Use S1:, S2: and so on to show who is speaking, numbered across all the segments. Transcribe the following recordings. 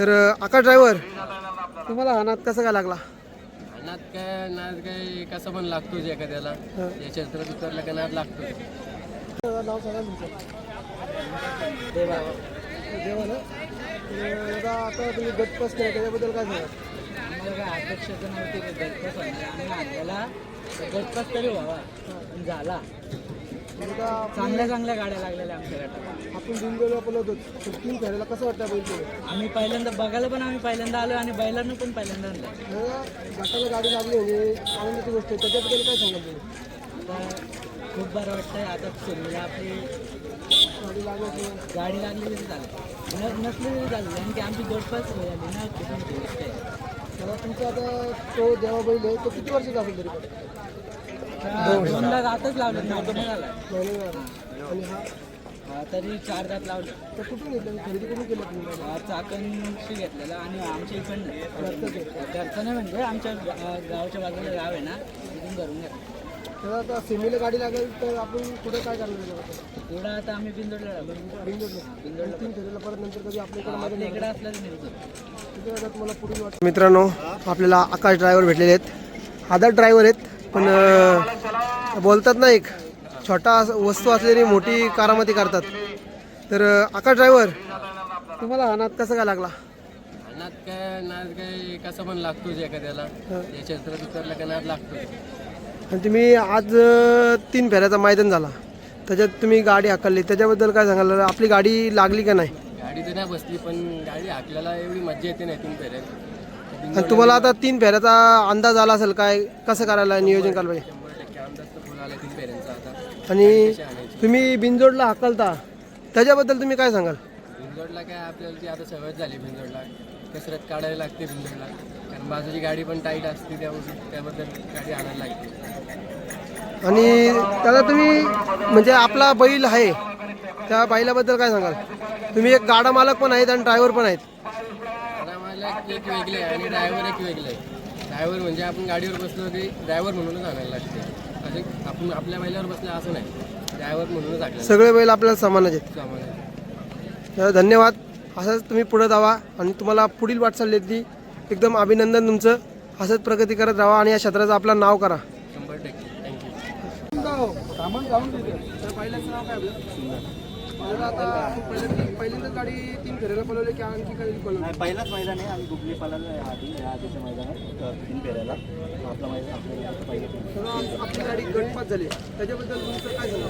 S1: तर आकाश ड्रायव्हर तुम्हाला हा नाद कसा काय लागला?
S2: नाद काय नाद काय कसं पण लागतोच एखाद्याला.
S1: हा.
S2: या क्षेत्रात उतरला का नाद लागतो.
S1: नाव सांगा तुमचं देवा ना दादा आता तुम्ही गट पास केला त्याच्याबद्दल काय सांगा
S3: तर नव्हती की गटपास म्हणजे आम्ही आणलेला. गटपास तरी व्हावा. झाला. चांगल्या चांगल्या गाड्या लागलेल्या आमच्या गटाला.
S1: आपण दिनदोला पलवतो तर तीन फेऱ्याला कसं वाटतं बैल
S3: आम्ही पहिल्यांदा बघायला पण आम्ही पहिल्यांदा आलो आणि बैलांना पण पहिल्यांदा आणलं.
S1: गटाला गाडी लागली म्हणजे आनंदाची गोष्ट आहे. त्याच्याबद्दल काय सांगाल
S3: खूप बरं वाटतंय. आता सुरुवातीला आपली
S1: गाडी लागली
S3: गाडी लागली तरी चालेल. न नसली तरी चालेल. कारण की आमची गटपास झाली ना.
S1: मला तुमचा आता तो जेव्हा बैल आहे तो किती वर्षाचा असेल तरी? पण
S3: आता दोनदा जातच लावलं तरी चार दात लावले
S1: तर कुठून घेतलं खरेदी कुठून केलं
S3: चाकणशी घेतलेला आणि आमच्या इकडनं. घरचं नाही म्हणजे आमच्या गावाच्या बाजूला गाव आहे ना तिथून घरून घेतलं.
S1: तर आता सेमीला गाडी लागेल तर आपण पुढे काय करणार?
S3: पुढं आता आम्ही बिंदोडला
S1: तीन फेरीला परत नंतर कधी आपल्याकडे
S3: आपल्या इकडे असलं तर नेतो
S1: किती वेळात मला पुढील वाटतं मित्रांनो आपल्याला आकाश ड्रायव्हर भेटलेले आहेत. आदर ड्रायव्हर आहेत. पण बोलतात ना एक छोटा वस्तू असलेली मोठी कारामती करतात. तर अं, आकाश ड्रायव्हर तुम्हाला हा नाद कसा काय लागला?
S2: नाद काय नाद काय कसं पण लागतोच एखाद्याला. का नाद लागतो.
S1: आणि तुम्ही आज तीन फेऱ्याचा मैदान झाला. त्याच्यात तुम्ही गाडी हाकलली. त्याच्याबद्दल काय सांगाल? आपली गाडी लागली का नाही?
S2: गाडी तर नाही बसली पण गाडी हाकल्याला एवढी मज्जा येते नाही तीन फेऱ्यात.
S1: आणि तुम्हाला आता तीन फेऱ्याचा अंदाज आला असेल काय कसं करायला नियोजन करायला पाहिजे?
S2: शंभर टक्के अंदाज तर फुल आला तीन फेऱ्यांचा आता
S1: आणि तुम्ही बिनजोडला हाकलता त्याच्याबद्दल तुम्ही काय सांगाल?
S2: भिंजोडला काय आपल्याला ती आता सवय झाली भिंजोडला कसरत काढायला लागते भिंजोडला कारण बाजूची गाडी पण टाईट असते त्यामुळे त्याबद्दल गाडी आणायला लागते.
S1: आणि त्याला तुम्ही म्हणजे आपला बैल आहे त्या बैलाबद्दल काय सांगाल? तुम्ही एक गाडा मालक पण आहेत आणि ड्रायव्हर पण आहेत.
S2: एक वेगळे आहे आणि ड्रायव्हर एक वेगळे आहे. ड्रायव्हर म्हणजे आपण गाडीवर बसलो की ड्रायव्हर म्हणूनच आणायला लागते. असे आपण आपल्या बैलावर बसलं असं नाही. ड्रायव्हर म्हणूनच
S1: सगळे बैल आपल्याला समान आहेत.
S2: सामान आहे
S1: तर धन्यवाद. असंच तुम्ही पुढे जावा आणि तुम्हाला पुढील वाटचाल देतली एकदम अभिनंदन तुमचं. असंच प्रगती करत राहा आणि या क्षेत्राचं आपलं नाव करा.
S2: शंभर टक्के. थँक्यू
S1: सामान जाऊन तर पहिल्याचं नाव काय आपलं? आता पहिल्यांदा गाडी तीन फेऱ्याला पळवली की आणखी काही पळवली?
S4: नाही पहिलाच मैदान आहे. आम्ही गुगली पालाला आहे आधी या आधीचं मैदान आहे अ, तीन फेऱ्याला. आपलं मैदान आपलं पहिलं
S1: तर आज आपली गाडी गटपात झाली. त्याच्याबद्दल तुमचं काय सांगा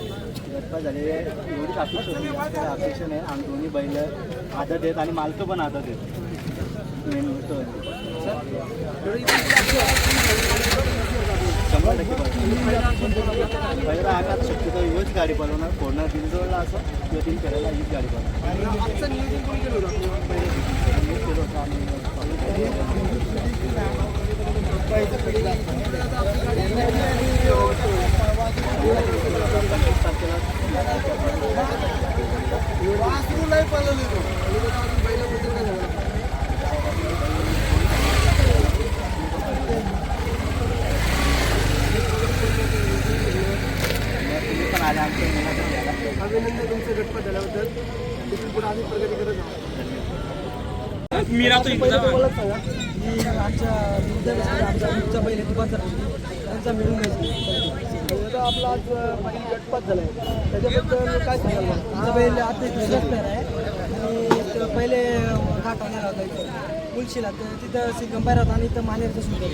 S4: गटपा आहे एवढीच अपेक्षा होती. त्या अपेक्षा नाही आम्ही दोन्ही बैल आदत आहेत आणि मालकं पण आदत आहेत मेन गोष्ट म्हणजे. शंभर टक्के बरोबर. पहिला आकात शक्यतो हीच गाडी पळवणार कोणा बिंजोडला असं किंवा तीन फेऱ्याला हीच गाडी पळवणार
S1: आजचं नियोजन कोणी केलं होतं
S4: हीच केलं होतं आम्ही
S1: वासरू नाही पळवली तो. आणि मग आपण बैलाबद्दल काय सांगाल?
S4: तुम्ही पण आले आमच्या मुलाखत घ्यायला
S1: तुमचं गटपात झाल्याबद्दल तिथून पुढे आम्ही प्रगती करत आहोत.
S3: मी राहतो
S1: मला सांगा
S3: मी आमच्या विद्यार्थी आमचा आमचा पहिले त्यांचा मिळून
S1: आता आपला आज पहिली गटपात झालाय. त्याच्याबद्दल काय सांगाल मला?
S3: आमचा पहिले आता आहे. आणि पहिले घाट होणार होता इथं. मुलशीला. तर तिथं सिंगंबाई होता आणि इथं मानेरचं सुरू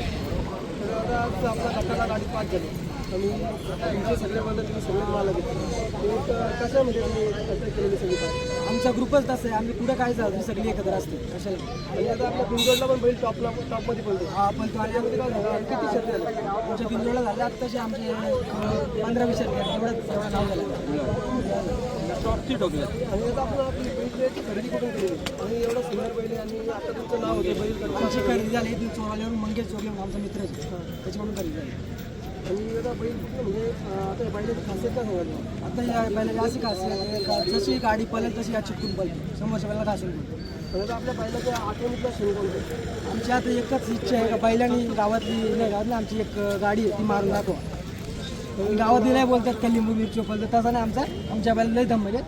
S1: तर आता आज आपल्या गटाला गाडी पाच झाली. आणि तुमचे सगळे मला तुम्ही सगळे मला घेतले. एक कसं म्हणजे तुम्ही कसं केलेली सगळी पाच
S3: आमचा ग्रुपच तसं आहे. आम्ही पुढं काय झालं सगळी एकत्र असते. कशाला?
S1: आणि आता आपल्या पिंजोडला पण बैल टॉपला टॉपमध्ये
S3: हा पण तो
S1: काय सांगा किती शर्ती झाले?
S3: आमच्या झाले आमचे पंधरा वीस आहेत एवढं एवढं नाव झालं.
S2: टॉपची ठोकलं
S1: आणि आता आपण आपली बैलची खरेदी कुठून केली? आणि एवढं सुंदर बैल आहे आणि आता तुमचं नाव होतं बैल करता.
S3: आमची खरेदी झाली इथून चोराल्यावर मंगेश चोरले म्हणून आमचा मित्र आहे. त्याच्याकडून खरेदी झाली.
S1: आणि बैल कुठलं? म्हणजे आता या बैलाची खासियत काय सांगायची
S3: आता या बैलाची अशी खासियत आहे का जशी गाडी पळेल तशी या चिटकून पळते समोरच्या बैला घासून पळते
S1: आणि आता आपल्या बैलाच्या आठवणीतला क्षण कोणतं?
S3: आमची आता एकच इच्छा आहे का बैलांनी गावातली नाही गावातली आमची एक गाडी आहे ती मारून दाखवा. गावातली नाही बोलतात का लिंबू मिरची तसा नाही आमचा आमच्या बैला लई दम म्हणजे